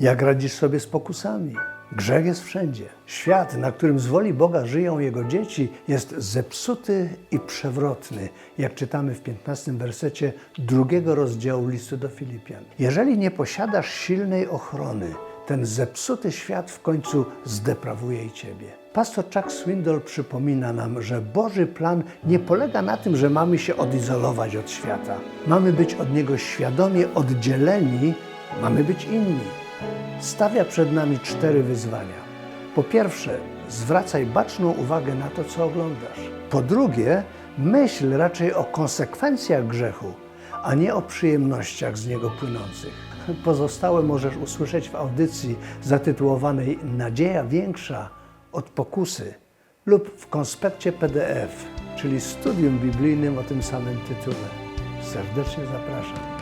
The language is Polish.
Jak radzisz sobie z pokusami? Grzech jest wszędzie. Świat, na którym z woli Boga żyją Jego dzieci, jest zepsuty i przewrotny, jak czytamy w 15 wersecie drugiego rozdziału listu do Filipian. Jeżeli nie posiadasz silnej ochrony, ten zepsuty świat w końcu zdeprawuje i ciebie. Pastor Chuck Swindoll przypomina nam, że Boży plan nie polega na tym, że mamy się odizolować od świata. Mamy być od niego świadomie oddzieleni, mamy być inni. Stawia przed nami cztery wyzwania. Po pierwsze, zwracaj baczną uwagę na to, co oglądasz. Po drugie, myśl raczej o konsekwencjach grzechu, a nie o przyjemnościach z niego płynących. Pozostałe możesz usłyszeć w audycji zatytułowanej Nadzieja większa od pokusy lub w konspekcie PDF, czyli studium biblijnym o tym samym tytule. Serdecznie zapraszam.